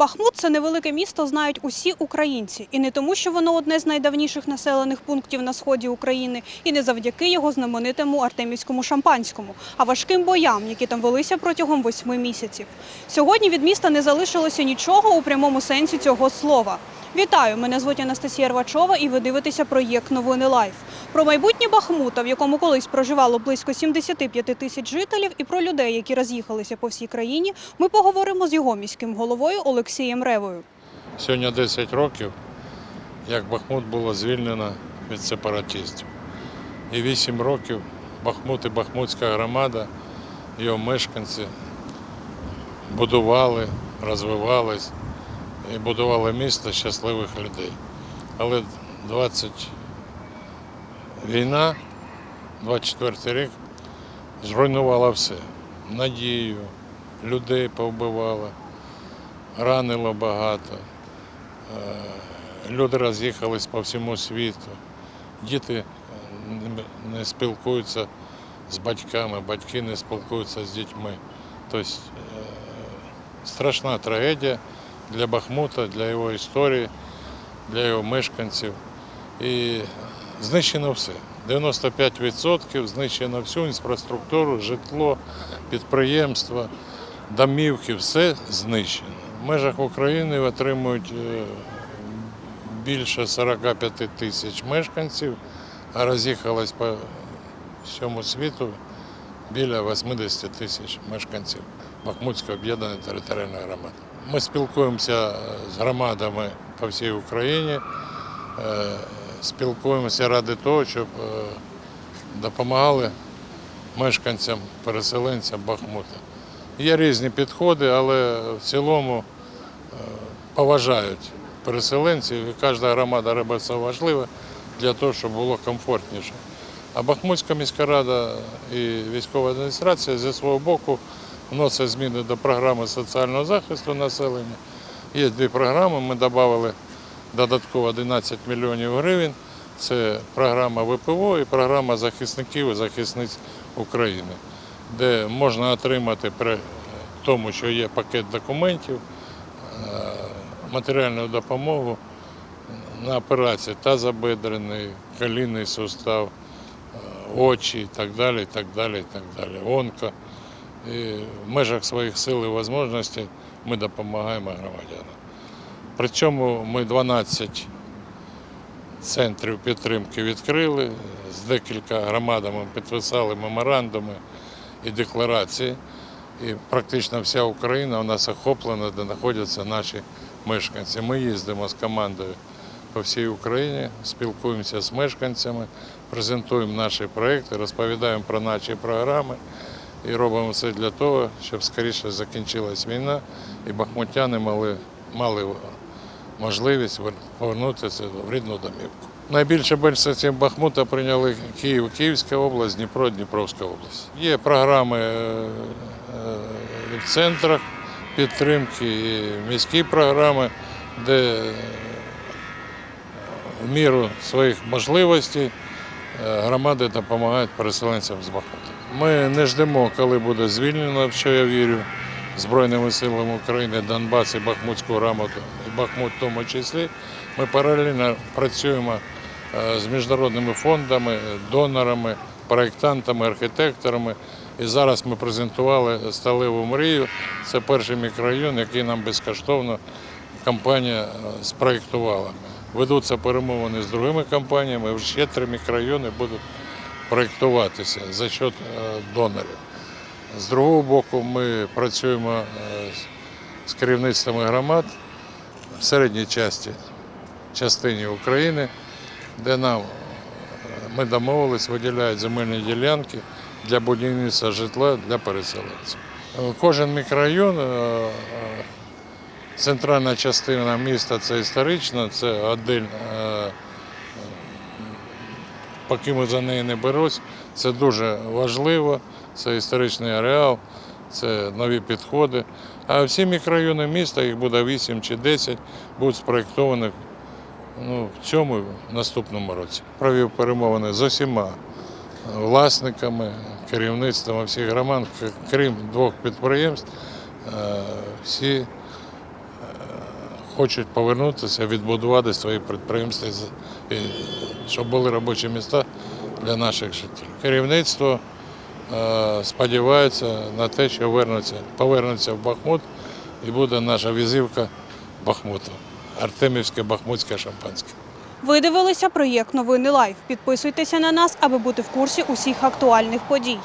Бахмут це невелике місто, знають усі українці, і не тому, що воно одне з найдавніших населених пунктів на сході України, і не завдяки його знаменитому артемівському шампанському, а важким боям, які там велися протягом восьми місяців. Сьогодні від міста не залишилося нічого у прямому сенсі цього слова. Вітаю! Мене звуть Анастасія Рвачова, і ви дивитеся проєкт Новини Лайф. Про майбутнє Бахмута, в якому колись проживало близько 75 тисяч жителів, і про людей, які роз'їхалися по всій країні, ми поговоримо з його міським головою Олексієм Ревою. Сьогодні 10 років, як Бахмут було звільнено від сепаратистів. І 8 років Бахмут і Бахмутська громада, його мешканці будували, розвивались і будували місто щасливих людей. Але 20 війна, 24 рік, зруйнувала все. Надію, людей повбивала, ранило багато. Е, Люди роз'їхались по всьому світу. Діти е, не- спілкуються з батьками, батьки не спілкуються з дітьми. Тобто е, страшна трагедія для Бахмута, для його історії, для його мешканців. І знищено все. 95% знищено всю інфраструктуру, житло, підприємства, домівки, все знищено. В межах України отримують е, більше 45 тисяч мешканців, а роз'їхалось по всьому світу біля 80 тисяч мешканців Бахмутської об'єднаної територіальної громади. Ми спілкуємося з громадами по всій Україні, е, спілкуємося ради того, щоб е, допомагали мешканцям, переселенцям Бахмута. Є різні підходи, але в цілому е, поважають переселенців, і кожна громада робить все важливе для того, щоб було комфортніше. А Бахмутська міська рада і військова адміністрація зі свого боку вносить зміни до програми соціального захисту населення. Є дві програми, ми додали додатково 11 мільйонів гривень. Це програма ВПО і програма захисників і захисниць України, де можна отримати при тому, що є пакет документів, е, матеріальну допомогу на операції тазобедрений, колінний сустав, е, очі і так далі, і так далі, і так далі. Онко. І в межах своїх сил і можливостей ми допомагаємо громадянам. При цьому ми 12 центрів підтримки відкрили, з декілька громадами підписали меморандуми і декларації. І практично вся Україна у нас охоплена, де знаходяться наші мешканці. Ми їздимо з командою по всій Україні, спілкуємося з мешканцями, презентуємо наші проекти, розповідаємо про наші програми і робимо все для того, щоб скоріше закінчилась війна і бахмутяни мали, мали можливість повернутися в рідну домівку. Найбільше мешканців Бахмута прийняли Київ, Київська область, Дніпро, Дніпровська область. Є програми е, е, в центрах підтримки, і міські програми, де е, в міру своїх можливостей громади допомагають переселенцям з Бахмута. Ми не ждемо, коли буде звільнено, в що я вірю, Збройними силами України, Донбас і Бахмутську грамоту, і Бахмут в тому числі. Ми паралельно працюємо е, з міжнародними фондами, донорами, проєктантами, архітекторами. І зараз ми презентували сталеву мрію. Це перший мікрорайон, який нам безкоштовно компанія е, спроєктувала. Ведуться перемовини з другими компаніями, ще три мікрорайони будуть проєктуватися за счет е, донорів. З другого боку, ми працюємо е, з- керівництвами громад в середній часті, частині України, де нам е, ми домовились, виділяють земельні ділянки для будівництва житла для переселенців. Кожен мікрорайон, центральна частина міста це історична, це е, поки ми за неї не берусь, це дуже важливо, це історичний ареал, це нові підходи. А всі мікрорайони міста, їх буде 8 чи 10, будуть спроєктовані ну, в цьому наступному році. Провів перемовини з усіма власниками, керівництвом всіх громад, крім двох підприємств, е, всі хочуть повернутися, відбудувати свої підприємства, щоб були робочі місця для наших жителів. Керівництво е, сподівається на те, що вернуться, повернуться в Бахмут і буде наша візивка Бахмуту. Артемівське бахмутське шампанське. Ви дивилися проєкт Новини Лайв. Підписуйтеся на нас, аби бути в курсі усіх актуальних подій.